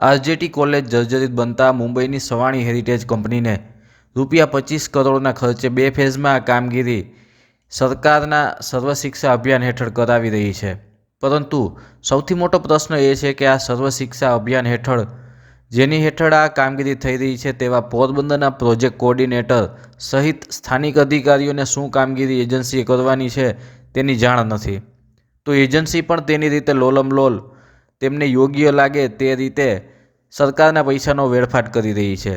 RJT college જર્જરિત બનતા મુંબઈની સવાણી હેરિટેજ કંપનીને રૂપિયા પચીસ કરોડના ખર્ચે બે ફેઝમાં આ કામગીરી સરકારના સર્વશિક્ષા અભિયાન હેઠળ કરાવી રહી છે. પરંતુ સૌથી મોટો પ્રશ્ન એ છે કે આ સર્વ શિક્ષા અભિયાન હેઠળ જેની હેઠળ આ કામગીરી થઈ રહી છે તેવા પોરબંદરના પ્રોજેક્ટ કોઓર્ડિનેટર સહિત સ્થાનિક અધિકારીઓને શું કામગીરી એજન્સીએ કરવાની છે તેની જાણ નથી. તો એજન્સી પણ તેની રીતે લોલમલોલ તેમને યોગ્ય લાગે તે રીતે સરકારના પૈસાનો વેડફાટ કરી રહી છે.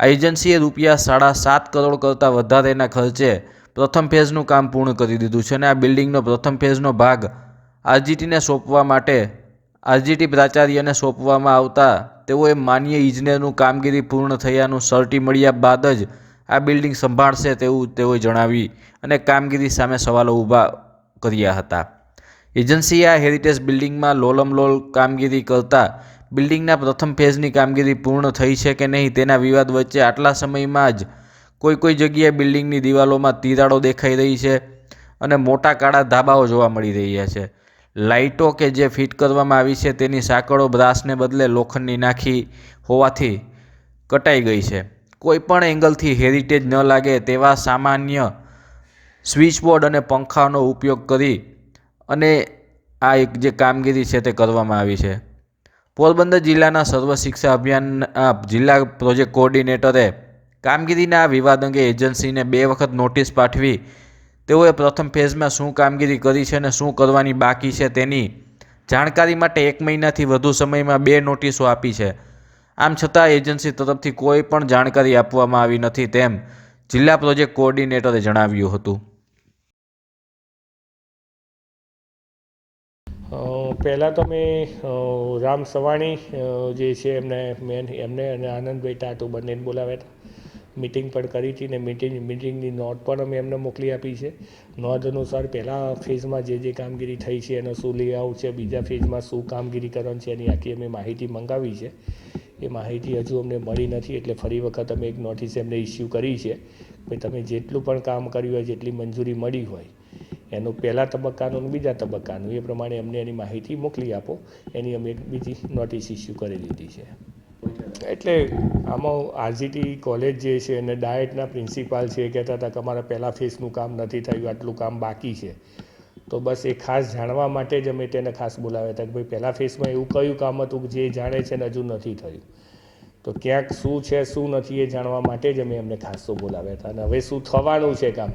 આ એજન્સીએ રૂપિયા સાડા સાત કરોડ કરતાં વધારેના ખર્ચે પ્રથમ ફેઝનું કામ પૂર્ણ કરી દીધું છે અને આ બિલ્ડિંગનો પ્રથમ ફેઝનો ભાગ આરજીટીને સોંપવા માટે આરજીટી પ્રાચાર્યને સોંપવામાં આવતા તેઓએ માન્ય ઇજનેરનું કામગીરી પૂર્ણ થયાનું સર્ટી મળ્યા બાદ જ આ બિલ્ડિંગ સંભાળશે તેવું તેઓએ જણાવી અને કામગીરી સામે સવાલો ઊભા કર્યા હતા. એજન્સીએ આ હેરિટેજ બિલ્ડિંગમાં લોલમલોલ કામગીરી કરતા બિલ્ડિંગના પ્રથમ ફેઝની કામગીરી પૂર્ણ થઈ છે કે નહીં તેના વિવાદ વચ્ચે આટલા સમયમાં જ કોઈ કોઈ જગ્યાએ બિલ્ડિંગની દિવાલોમાં તિરાડો દેખાઈ રહી છે અને મોટા કાળા ધાબાઓ જોવા મળી રહ્યા છે. લાઇટો કે જે ફિટ કરવામાં આવી છે તેની સાંકળો બ્રાસને બદલે લોખંડની નાખી હોવાથી કટાઈ ગઈ છે. કોઈ પણ એંગલથી હેરિટેજ ન લાગે તેવા સામાન્ય સ્વિચબોર્ડ અને પંખાનો ઉપયોગ કરી અને આ એક જે કામગીરી છે તે કરવામાં આવી છે. પોરબંદર જિલ્લાના સર્વ શિક્ષા અભિયાન જિલ્લા પ્રોજેક્ટ કોઓર્ડિનેટરે કામગીરીના આ વિવાદ અંગે એજન્સીને બે વખત નોટિસ પાઠવી. તેઓએ પ્રથમ ફેઝમાં શું કામગીરી કરી છે અને શું કરવાની બાકી છે તેની જાણકારી માટે એક મહિનાથી વધુ સમયમાં બે નોટિસો આપી છે. આમ છતાં એજન્સી તરફથી કોઈ પણ જાણકારી આપવામાં આવી નથી તેમ જિલ્લા પ્રોજેક્ટ કોઓર્ડિનેટરે જણાવ્યું હતું. પહેલાં તો મેં રામ સવાણી જે છે એમને મેન, એમને અને આનંદભાઈ ટાટુ બંનેને બોલાવ્યા હતા. મિટિંગ પણ કરી હતી ને મિટિંગ, મિટિંગની નોટ પણ અમે એમને મોકલી આપી છે. નોંધ અનુસાર પહેલાં ફેઝમાં જે જે કામગીરી થઈ છે, એનો શું લેઆઉટ છે, બીજા ફેઝમાં શું કામગીરી કરવાની છે, એની આખી અમે માહિતી મંગાવી છે. એ માહિતી હજુ અમને મળી નથી એટલે ફરી વખત અમે એક નોટિસ એમને ઇસ્યુ કરી છે કે તમે જેટલું પણ કામ કર્યું હોય, જેટલી મંજૂરી મળી હોય એનું પહેલા તબક્કાનું બીજા તબક્કાનું. એ પ્રમાણે અમને એની માહિતી મોકલી આપો. એની અમે એક બીજી નોટિસ ઇસ્યુ કરી દીધી છે. એટલે આમાં આરજીટી કોલેજ જે છે અને ડાયટના પ્રિન્સિપાલ છે કહેતા હતા કે અમારા પહેલાં ફેસનું કામ નથી થયું, આટલું કામ બાકી છે. તો બસ એ ખાસ જાણવા માટે જ અમે તેને ખાસ બોલાવ્યા હતા કે ભાઈ પહેલાં ફેસમાં એવું કયું કામ હતું જે જાણે છે ને હજુ નથી થયું. તો ક્યાંક શું છે, શું નથી એ જાણવા માટે જ અમે એમને ખાસ બોલાવ્યા હતા. અને હવે શું થવાનું છે કામ?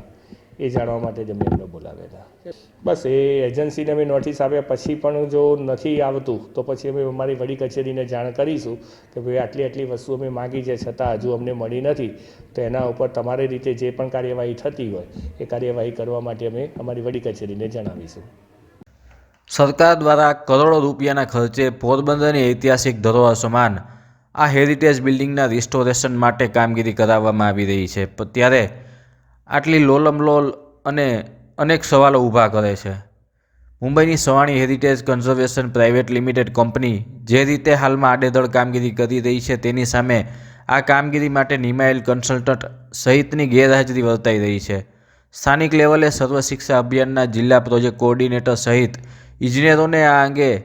એ જાણવા માટે જ અમે એમને બોલાવ્યા હતા. બસ, એ એજન્સીને અમે નોટિસ આપ્યા. પછી પણ જો નથી આવતું, તો પછી અમે અમારી વડી કચેરીને જાણ કરીશું કે ભાઈ, આટલી આટલી વસ્તુ અમે માગી છે, છતાં હજુ અમને મળી નથી. તો એના ઉપર તમારી રીતે જે પણ કાર્યવાહી થતી હોય, એ કાર્યવાહી કરવા માટે અમે અમારી વડી કચેરીને જણાવીશું. સરકાર દ્વારા કરોડો રૂપિયાના ખર્ચે પોરબંદરની ઐતિહાસિક ધરોહર સમાન આ હેરિટેજ બિલ્ડિંગના રિસ્ટોરેશન માટે કામગીરી કરાવવામાં આવી રહી છે. ત્યારે આટલી લોલમલોલ અને અનેક સવાલો ઊભા કરે છે. મુંબઈની Savani heritage conservation private limited company જે રીતે હાલમાં આડેધડ કામગીરી કરી રહી છે તેની સામે આ કામગીરી માટે નિમાયેલ કન્સલ્ટન્ટ સહિતની ગેરહાજરી વર્તાઈ રહી છે. સ્થાનિક લેવલે સર્વ શિક્ષા અભિયાનના જિલ્લા પ્રોજેક્ટ કોઓર્ડિનેટર સહિત ઇજનેરોને આ અંગે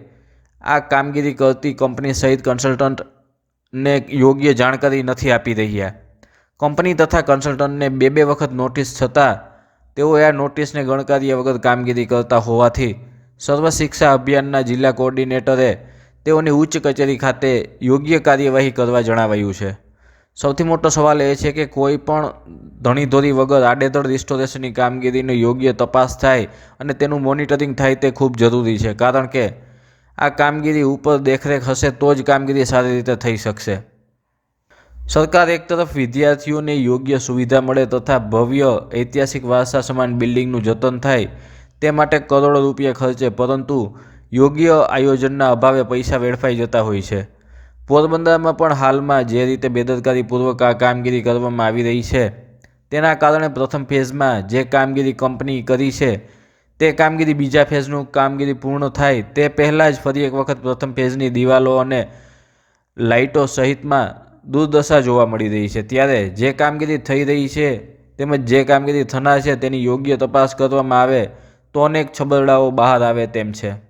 આ કામગીરી કરતી કંપની સહિત કન્સલ્ટન્ટને યોગ્ય જાણકારી નથી આપી રહ્યા. કંપની તથા કન્સલ્ટન્ટને બે બે વખત નોટિસ છતાં તેઓ આ નોટિસને ગણકાર્યા વગર કામગીરી કરતા હોવાથી સર્વ શિક્ષા અભિયાનના જિલ્લા કોઓર્ડિનેટરે તેઓની ઉચ્ચ કચેરી ખાતે યોગ્ય કાર્યવાહી કરવા જણાવાયું છે. સૌથી મોટો સવાલ એ છે કે કોઈ પણ ધણીધોરી વગર આડેધડ રિસ્ટોરેશનની કામગીરીનો યોગ્ય તપાસ થાય અને તેનું મોનિટરિંગ થાય તે ખૂબ જરૂરી છે, કારણ કે આ કામગીરી ઉપર દેખરેખ હશે તો જ કામગીરી સારી રીતે થઈ શકશે. સરકાર એક તરફ વિદ્યાર્થીઓને યોગ્ય સુવિધા મળે તથા ભવ્ય ઐતિહાસિક વારસા સમાન બિલ્ડિંગનું જતન થાય, તે માટે કરોડો રૂપિયા ખર્ચે, પરંતુ યોગ્ય આયોજનના અભાવે પૈસા વેડફાઈ જતા હોય છે. પોરબંદરમાં પણ હાલમાં જે રીતે બેદરકારીપૂર્વક આ કામગીરી કરવામાં આવી રહી છે, તેના કારણે પ્રથમ ફેઝમાં જે કામગીરી કંપની કરી છે, તે કામગીરી બીજા ફેઝનું કામગીરી પૂર્ણ થાય તે પહેલાં જ ફરી એક વખત પ્રથમ ફેઝની દિવાલો અને લાઇટો સહિતમાં દુર્દશા જોવા મળી રહી છે. ત્યારે જે કામગીરી થઈ રહી છે તેમજ જે કામગીરી થનાર છે તેની યોગ્ય તપાસ કરવામાં આવે તો અનેક છબરડાઓ બહાર આવે તેમ છે.